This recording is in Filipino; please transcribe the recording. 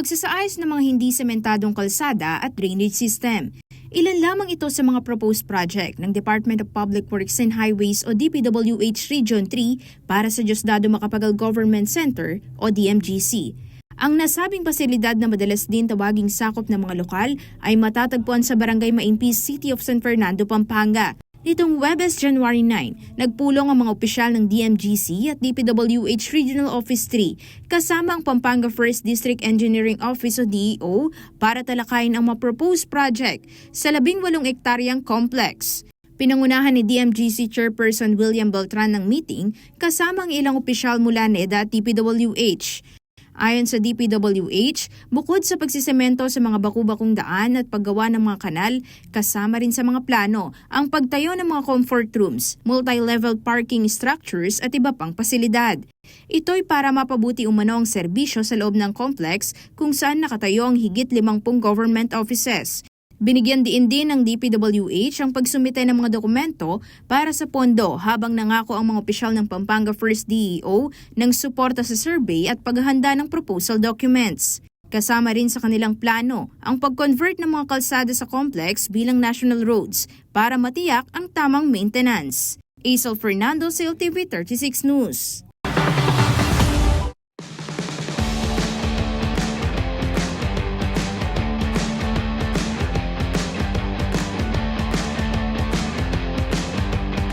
pagsasaayos ng mga hindi sementadong kalsada at drainage system. Ilan lamang ito sa mga proposed project ng Department of Public Works and Highways o DPWH Region 3 para sa Diosdado Macapagal Government Center o DMGC. Ang nasabing pasilidad na madalas din tawaging sakop ng mga lokal ay matatagpuan sa Barangay Mainpis City of San Fernando, Pampanga. Nitong Webes January 9, nagpulong ang mga opisyal ng DMGC at DPWH Regional Office 3 kasama ang Pampanga 1st District Engineering Office o DEO para talakayin ang mga proposed project sa 18 ektaryang complex. Pinangunahan ni DMGC Chairperson William Beltran ng meeting kasama ang ilang opisyal mula NEDA at DPWH. Ayon sa DPWH, bukod sa pagsisemento sa mga baku-bakong daan at paggawa ng mga kanal, kasama rin sa mga plano ang pagtayo ng mga comfort rooms, multi-level parking structures at iba pang pasilidad. Ito'y para mapabuti umano ang serbisyo sa loob ng complex kung saan nakatayo ang higit 50 government offices. Binigyan diin din ng DPWH ang pagsumite ng mga dokumento para sa pondo habang nangako ang mga opisyal ng Pampanga First DEO ng suporta sa survey at paghahanda ng proposal documents. Kasama rin sa kanilang plano ang pag-convert ng mga kalsada sa complex bilang national roads para matiyak ang tamang maintenance. Isel Fernando, CLTV 36 News.